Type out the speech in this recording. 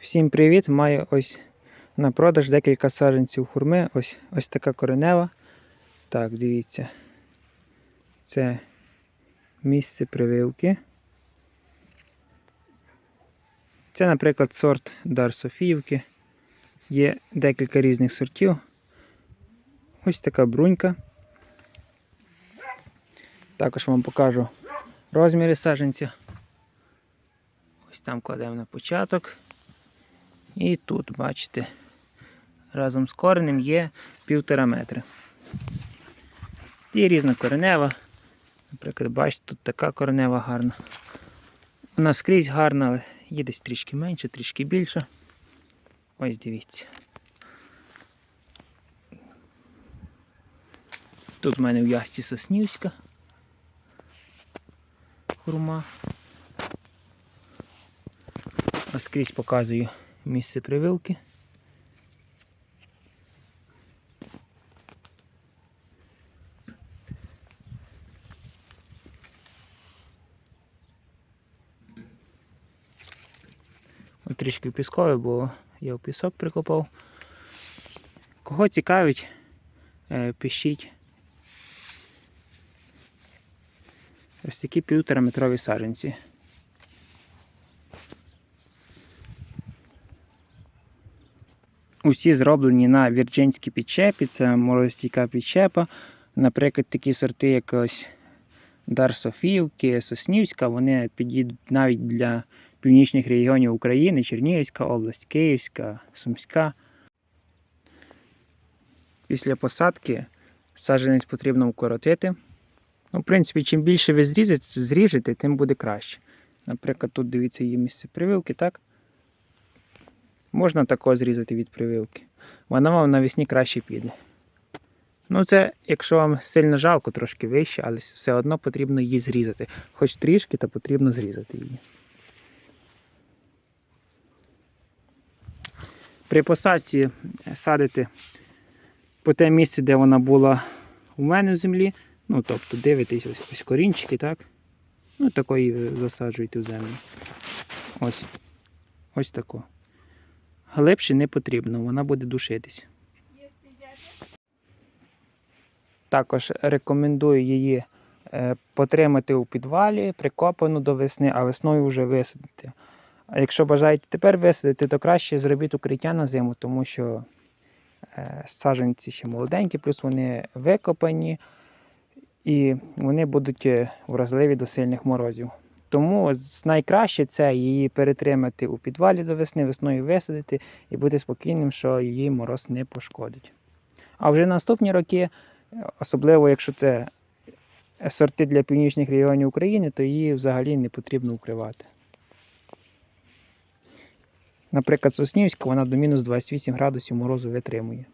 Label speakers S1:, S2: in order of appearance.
S1: Всім привіт! Маю ось на продаж декілька саджанців хурми. Ось, ось така коренева. Так, дивіться. Це місце прививки. Це, наприклад, сорт Дар Софіївки. Є декілька різних сортів. Ось така брунька. Також вам покажу розміри саджанця. Ось там кладемо на початок. І тут, бачите, разом з коренем є півтора метра. Є різна коренева. Наприклад, бачите, тут така коренева гарна. Вона скрізь гарна, але є десь трішки менше, трішки більше. Ось дивіться. Тут в мене в ясці Соснівська хурма. А скрізь показую місце прививки. Ось трішки піскове, бо я в пісок прикопав. Кого цікавить, е, пишіть. Ось такі півтораметрові саджанці. Усі зроблені на вірджинській підчепі, це морозостійка підчепа. Наприклад, такі сорти, як ось Дар Софіївки, Соснівська, вони підійдуть навіть для північних регіонів України, Чернігівська область, Київська, Сумська. Після посадки саджанець потрібно укоротити. Ну, в принципі, чим більше ви зрізете, зріжете, тим буде краще. Наприклад, тут дивіться є місце прививки, так? Можна тако зрізати від прививки. Вона вам навесні краще піде. Ну, це, якщо вам сильно жалко, трошки вище, але все одно потрібно її зрізати. Хоч трішки, то потрібно зрізати її. При посадці садите по те місце, де вона була у мене в землі. Ну, тобто дивитесь ось, ось корінчики, так? Ну, такої засаджуєте в землю. Ось. Ось тако. Глибше не потрібно, вона буде душитись. Також рекомендую її е, потримати у підвалі, прикопану до весни, а весною вже висадити. А якщо бажаєте тепер висадити, то краще зробіть укриття на зиму, тому що е, саджанці ще молоденькі, плюс вони викопані і вони будуть е, вразливі до сильних морозів. Тому найкраще це її перетримати у підвалі до весни, весною висадити і бути спокійним, що її мороз не пошкодить. А вже наступні роки, особливо якщо це сорти для північних регіонів України, то її взагалі не потрібно укривати. Наприклад, Соснівська вона до мінус 28 градусів морозу витримує.